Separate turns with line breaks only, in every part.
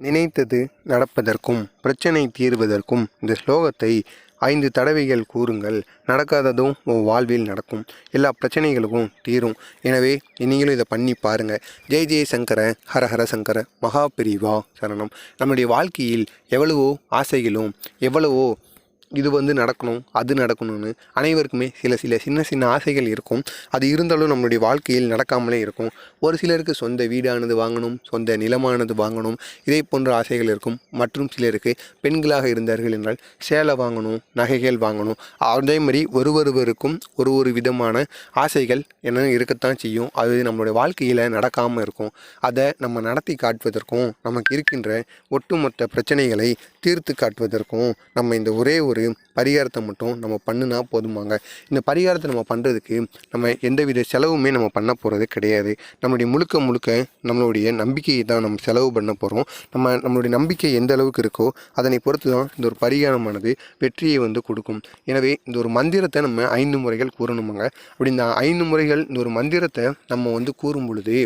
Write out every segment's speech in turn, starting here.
நினைத்தது நடப்பதற்கும் பிரச்சனை தீர்வதற்கும் இந்த ஸ்லோகத்தை ஐந்து தடவைகள் கூறுங்கள். நடக்காததும் உன் வாழ்வில் நடக்கும். எல்லா பிரச்சனைகளுக்கும் தீரும். எனவே நீங்களும் இதை பண்ணி பாருங்கள் ஜெய் ஜெய் சங்கர ஹர ஹர சங்கர மகா பிரிவா சரணம். நம்முடைய வாழ்க்கையில் எவ்வளவோ ஆசைகளும் எவ்வளவோ இது வந்து நடக்கணும் அது நடக்கணும்னு அனைவருக்குமே சில சில சின்ன சின்ன ஆசைகள் இருக்கும். அது இருந்தாலும் நம்மளுடைய வாழ்க்கையில் நடக்காமலே இருக்கும். ஒரு சிலருக்கு சொந்த வீடானது வாங்கணும் சொந்த நிலமானது வாங்கணும் இதே போன்ற ஆசைகள் இருக்கும். மற்றும் சிலருக்கு பெண்களாக இருந்தார்கள் என்றால் சேலை வாங்கணும் நகைகள் வாங்கணும். அதே மாதிரி ஒரு ஒருவருக்கும் ஒரு ஒரு விதமான ஆசைகள் என்ன இருக்கத்தான் செய்யும். அது நம்மளுடைய வாழ்க்கையில் நடக்காமல் இருக்கும். அதை நம்ம நடத்தி காட்டுவதற்கும் நமக்கு இருக்கின்ற ஒட்டுமொத்த பிரச்சனைகளை தீர்த்து காட்டுவதற்கும் நம்ம இந்த ஒரே ஒரு പറയും பரிகாரத்தை மட்டும் நம்ம பண்ணுனா போதுமாங்க. இந்த பரிகாரத்தை நம்ம பண்ணுறதுக்கு நம்ம எந்தவித செலவுமே நம்ம பண்ண போகிறது கிடையாது. நம்மளுடைய முழுக்க முழுக்க நம்மளுடைய நம்பிக்கையை தான் நம்ம செலவு பண்ண போகிறோம் நம்ம நம்மளுடைய நம்பிக்கை எந்த அளவுக்கு இருக்கோ அதனை பொறுத்து தான் இந்த ஒரு பரிகாரமானது வெற்றியை வந்து கொடுக்கும். எனவே இந்த ஒரு மந்திரத்தை நம்ம ஐந்து முறைகள் கூறணுமாங்க. அப்படி இந்த ஐந்து முறைகள் இந்த ஒரு மந்திரத்தை நம்ம வந்து கூறும் பொழுது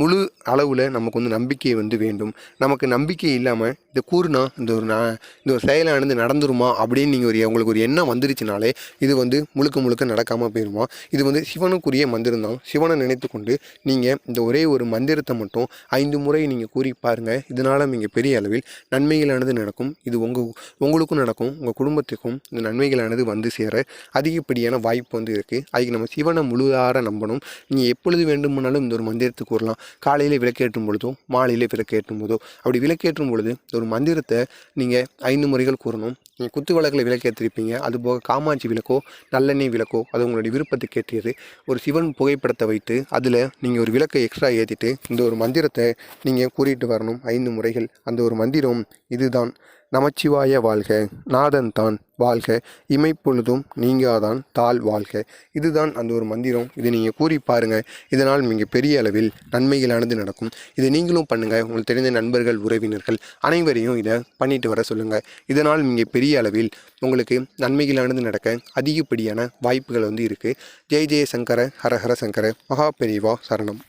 முழு அளவில் நமக்கு வந்து நம்பிக்கை வந்து வேண்டும். நமக்கு நம்பிக்கை இல்லாமல் இதை கூறுனா இந்த ஒரு நான் இந்த ஒரு செயலானது நடந்துருமா அப்படின்னு நீங்கள் ஒரு உங்களுக்கு ஒரு எண்ணம் வந்துருச்சுனாலே இது வந்து முழுக்க முழுக்க நடக்காமல் போயிடுமா இது வந்து சிவனுக்குரிய மந்திரம் தான். சிவனை நினைத்து கொண்டு நீங்கள் இந்த ஒரே ஒரு மந்திரத்தை மட்டும் ஐந்து முறை நீங்கள் கூறி பாருங்கள் இதனால் நீங்கள் பெரிய அளவில் நன்மைகளானது நடக்கும். இது உங்கள் உங்களுக்கும் நடக்கும். உங்கள் குடும்பத்துக்கும் இந்த நன்மைகளானது வந்து சேர அதிகப்படியான வாய்ப்பு வந்து இருக்குது அதுக்கு நம்ம சிவனை முழுதார நம்பணும். நீங்கள் எப்பொழுது வேண்டுமானாலும் இந்த ஒரு மந்திரத்தை கூறலாம். காலையில் விளக்கேற்றும் பொழுதோ மாலையில் விளக்கேற்றும் போதோ. அப்படி விளக்கேற்றும் பொழுது ஒரு மந்திரத்தை நீங்கள் ஐந்து முறைகள் கூறணும். நீங்கள் குத்து விளக்கில் விளக்கேற்றிருப்பீங்க அதுபோக காமாட்சி விளக்கோ நல்லெண்ணெய் விளக்கோ அது உங்களுடைய விருப்பத்துக்கு ஏற்றியது. ஒரு சிவன் புகைப்படத்தை வைத்து அதில் நீங்கள் ஒரு விளக்கை எக்ஸ்ட்ரா ஏற்றிட்டு இந்த ஒரு மந்திரத்தை நீங்கள் கூறிட்டு வரணும். ஐந்து முறைகள். அந்த ஒரு மந்திரம் இதுதான். நமச்சிவாய வாழ்க. நாதன் தான் வாழ்க. இமைப்பொழுதும் நீங்காதான் தாழ் வாழ்க. இதுதான் அந்த ஒரு மந்திரம். இதை நீங்கள் கூறி பாருங்கள் இதனால் நீங்கள் பெரிய அளவில் நன்மைகளானது நடக்கும். இதை நீங்களும் பண்ணுங்கள் உங்களுக்கு தெரிந்த நண்பர்கள் உறவினர்கள் அனைவரையும் இதை பண்ணிட்டு வர சொல்லுங்கள் இதனால் நீங்கள் பெரிய அளவில் உங்களுக்கு நன்மைகளானது நடக்க அதிகப்படியான வாய்ப்புகள் வந்து இருக்குது ஜெய் ஜெய சங்கர ஹர ஹர சங்கர மகா பெரிவா சரணம்.